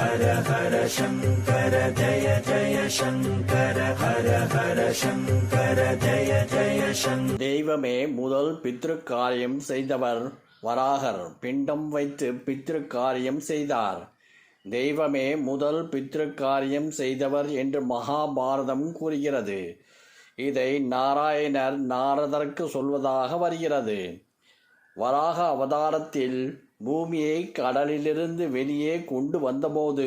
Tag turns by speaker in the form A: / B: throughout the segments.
A: ஹர ஹர சங்கர ஜய ஜய சங்கர ஹர ஹர சங்கர ஜய ஜய சங்கர.
B: தெய்வமே முதல் பித்ரு காரியம் செய்தவர் வராகர். பிண்டம் வைத்து பித்ரு காரியம் செய்தார். தெய்வமே முதல் பித்ரு காரியம் செய்தவர் என்று மகாபாரதம் கூறுகிறது. இதை நாராயணர் நாரதற்கு சொல்வதாக வருகிறது. வராக அவதாரத்தில் பூமியை கடலிலிருந்து வெளியே கொண்டு வந்தபோது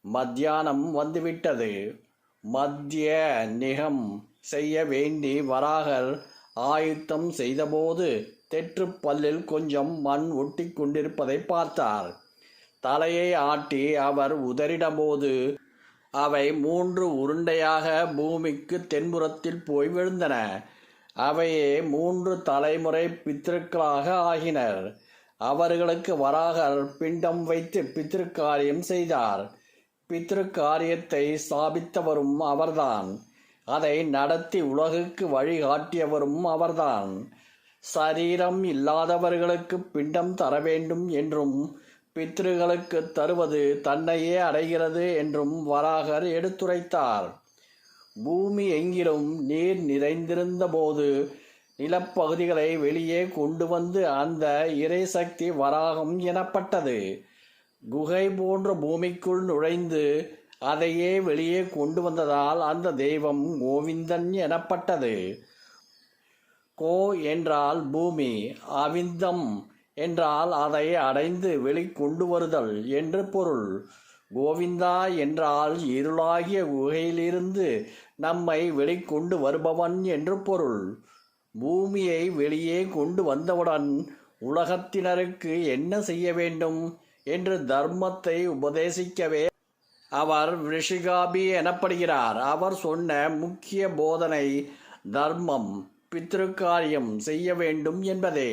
B: மத்தியானம் வந்துவிட்டது. மத்திய நிகம் செய்ய வேண்டி வராகர் ஆயுத்தம் செய்தபோது தெற்று பல்லில் கொஞ்சம் மண் ஒட்டி கொண்டிருப்பதை பார்த்தார். தலையை ஆட்டி அவர் உதறிடபோது அவை மூன்று உருண்டையாக பூமிக்கு தென்புறத்தில் போய் விழுந்தன. அவையே மூன்று தலைமுறை பித்திருக்களாக ஆகினர். அவர்களுக்கு வராகர் பிண்டம் வைத்து பித்திருக்காரியம் செய்தார். பித்திருக்காரியத்தை ஸ்தாபித்தவரும் அவர்தான். அதை நடத்தி உலகுக்கு வழிகாட்டியவரும் அவர்தான். சரீரம் இல்லாதவர்களுக்கு பிண்டம் தர வேண்டும் என்றும் பித்ருகளுக்கு தருவது தன்னையே அடைகிறது என்றும் வராகர் எடுத்துரைத்தார். பூமி எங்கிலும் நீர் நிறைந்திருந்த போது நிலப்பகுதிகளை வெளியே கொண்டு வந்து அந்த இறைசக்தி வராகம் எனப்பட்டது. குகை போன்ற பூமிக்குள் நுழைந்து அதையே வெளியே கொண்டு வந்ததால் அந்த தெய்வம் கோவிந்தன் எனப்பட்டது. கோ என்றால் பூமி அவிந்தம் என்றால் அதை அடைந்து வெளிக்கொண்டு வருதல் என்று பொருள். கோவிந்தா என்றால் இருளாகிய குகையிலிருந்து நம்மை வெளிக்கொண்டு வருபவன் என்று பொருள். பூமியை வெளியே கொண்டு வந்தவுடன் உலகத்தினருக்கு என்ன செய்ய வேண்டும் என்று தர்மத்தை உபதேசிக்கவே அவர் ரிஷிகாபி எனப்படுகிறார். அவர் சொன்ன முக்கிய போதனை தர்மம் பித்ருக்காரியம் செய்ய வேண்டும் என்பதே.